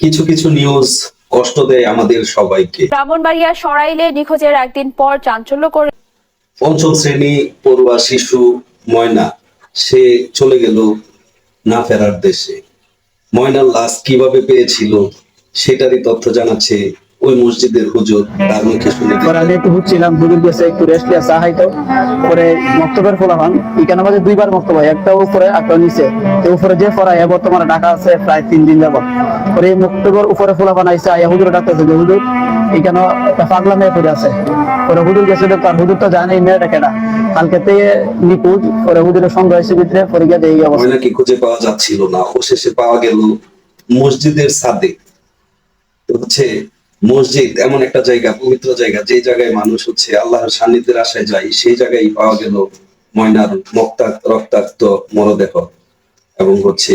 কিছু কিছু নিউজ কষ্ট দেয় আমাদের সবাইকে। ব্রাহ্মণবাড়িয়া সরাইলে নিখোঁজের একদিন পর চাঞ্চল্য করে পঞ্চম শ্রেণি পড়ুয়া শিশু ময়না সে চলে গেল না ফেরার দেশে। ময়নার লাশ কীভাবে পেয়েছিল সেটারই তথ্য জানাচ্ছে ওই মসজিদের হুজুর তার মুখে শুনে পরে আমি একটু ঘুরছিলাম হুজুর গেছে একটু রেস্ট লিয়া চা খাইতো। পরে মক্তবের মাঝে দুইবার মক্তব হয় একটা উপরে একটা নিচে। তো উপরে যে বর্তমানে ঢাকা আছে প্রায় তিন দিন যাবত পরে এই মক্তবের উপরে ফোলা বানাইছে আয়া হুজুর ডাকতেছে যে হুজুর এখানে একটা পাগলা মেয়ে পড়ে আছে। পরে হুজুর গেছে তো তার হুজুর তো জানে এই মেয়েটা নিখোঁজ পরে হুজুরের সঙ্গে হয়েছে ভিতরে পরে গিয়ে এই অবস্থা। ময়নাকে খুঁজে পাওয়া যাচ্ছিল না অবশেষে পাওয়া গেল মসজিদের তো হচ্ছে মসজিদ এমন একটা জায়গা, পবিত্র জায়গা, যে জায়গায় মানুষ হচ্ছে আল্লাহর সান্নিধ্যের আশায় যায়, সেই জায়গায় পাওয়া গেল ময়নার মক্তাক্ত রক্তাক্ত মরদেহ এবং হচ্ছে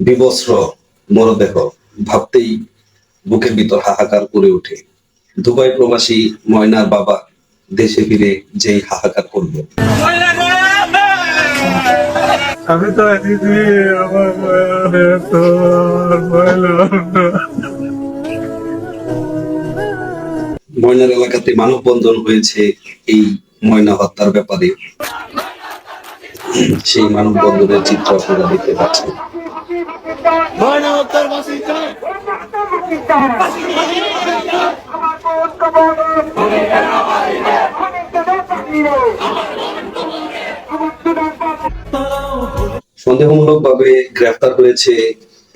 বিবস্ত্র মরদেহ। ভাবতেই বুকের ভিতর হাহাকার করে ওঠে। দুবাই প্রবাসী ময়নার বাবা দেশে ফিরে যেই হাহাকার করবে আমি তো আমার ময়নার এলাকাতে মানববন্ধন হয়েছে এই ময়না হত্যার ব্যাপারে। সেই মানববন্ধনের চিত্র আপনারা দেখতে পাচ্ছেন। সন্দেহমূলক ভাবে গ্রেফতার হয়েছে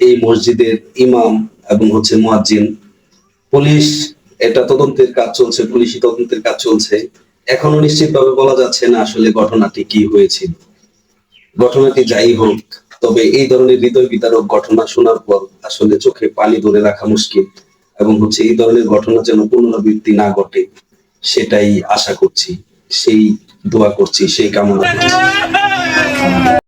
এই মসজিদের ইমাম এবং হচ্ছে মুয়াজ্জিন। পুলিশ এটা তদন্তের কাজ চলছে, পুলিশি তদন্তের কাজ চলছে। এখনও নিশ্চিতভাবে বলা যাচ্ছে না আসলে ঘটনাটি কি হয়েছিল ঘটনাটি যাই হোক, তবে এই ধরনের হৃদয় বিতারক ঘটনা শোনার পর আসলে চোখে পানি ধরে রাখা মুশকিল এবং হচ্ছে এই ধরনের ঘটনা যেন পুনরাবৃত্তি না ঘটে, সেটাই আশা করছি, সেই দোয়া করছি, সেই কামনা করছি।